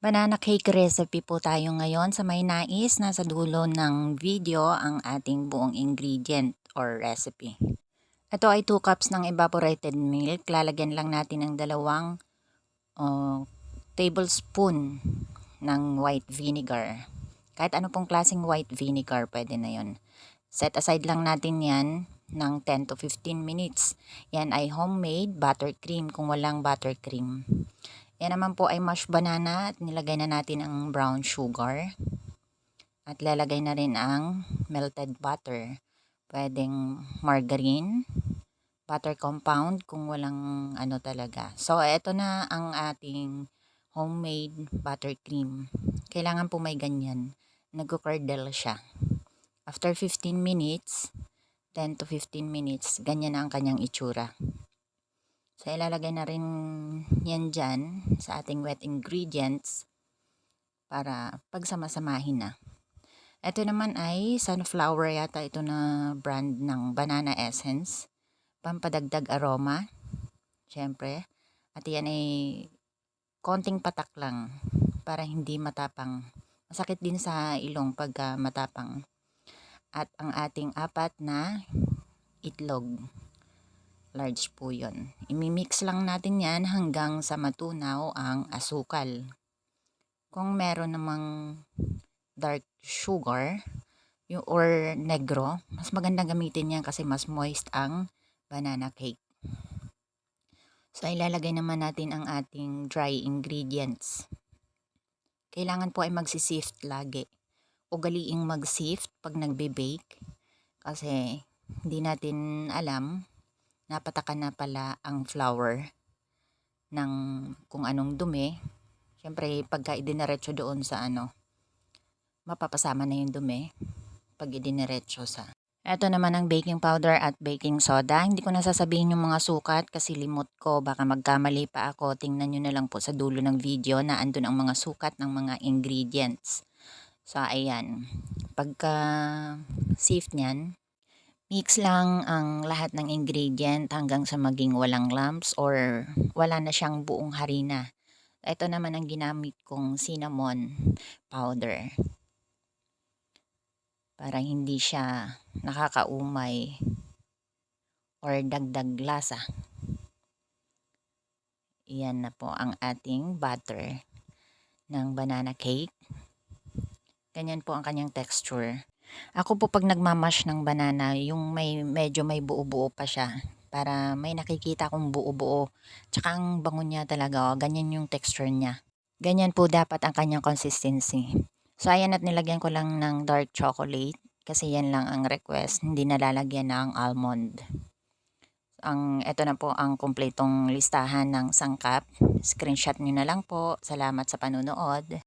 Banana cake recipe po tayo ngayon sa may nais na sa dulo ng video ang ating buong ingredient or recipe. Ito ay 2 cups ng evaporated milk. Lalagyan lang natin ng dalawang uh, tablespoon ng white vinegar. Kahit ano pong klaseng white vinegar, pwede na yon. Set aside lang natin yan ng 10 to 15 minutes. Yan ay homemade buttercream kung walang buttercream. Yan naman po ay mashed banana at nilagay na natin ang brown sugar. At lalagay na rin ang melted butter. Pwedeng margarine, butter compound kung walang ano talaga. So, ito na ang ating homemade buttercream. Kailangan po may ganyan. Nag-curdle siya. After 15 minutes, 10 to 15 minutes, ganyan na ang kanyang itsura. So, ilalagay na rin yan dyan sa ating wet ingredients para pagsamasamahin na. Ito naman ay sunflower yata ito na brand ng banana essence. Pampadagdag aroma. Siyempre. At yan ay konting patak lang para hindi matapang. Masakit din sa ilong pagka matapang. At ang ating apat na itlog. Large po yun. Imimix lang natin yan hanggang sa matunaw ang asukal. Kung meron namang dark sugar yung, or negro, mas magandang gamitin yan kasi mas moist ang banana cake. So, ilalagay naman natin ang ating dry ingredients. Kailangan po ay magsisift lagi. Ugaliing mag-sift pag nagbe-bake kasi hindi natin alam napatakan na pala ang flour ng kung anong dumi. Siyempre, pagka idiniretso doon sa ano, mapapasama na yung dumi pag idiniretso sa. Ito naman ang baking powder at baking soda. Hindi ko nasasabihin yung mga sukat kasi limot ko. Baka magkamali pa ako. Tingnan nyo na lang po sa dulo ng video na andun ang mga sukat ng mga ingredients. So, ayan. Pagka sift niyan, Mix lang ang lahat ng ingredient hanggang sa maging walang lumps or wala na siyang buong harina. Ito naman ang ginamit kong cinnamon powder. Para hindi siya nakakaumay or dagdag lasa. Iyan na po ang ating butter ng banana cake. Ganyan po ang kanyang texture. Ako po pag nagmamash ng banana, yung may medyo may buo-buo pa siya para may nakikita kong buo-buo. Tsaka ang bango niya talaga, oh, ganyan yung texture niya. Ganyan po dapat ang kanyang consistency. So ayan at nilagyan ko lang ng dark chocolate kasi yan lang ang request, hindi nalalagyan ng almond. Ang ito na po ang kumpletong listahan ng sangkap. Screenshot niyo na lang po. Salamat sa panonood.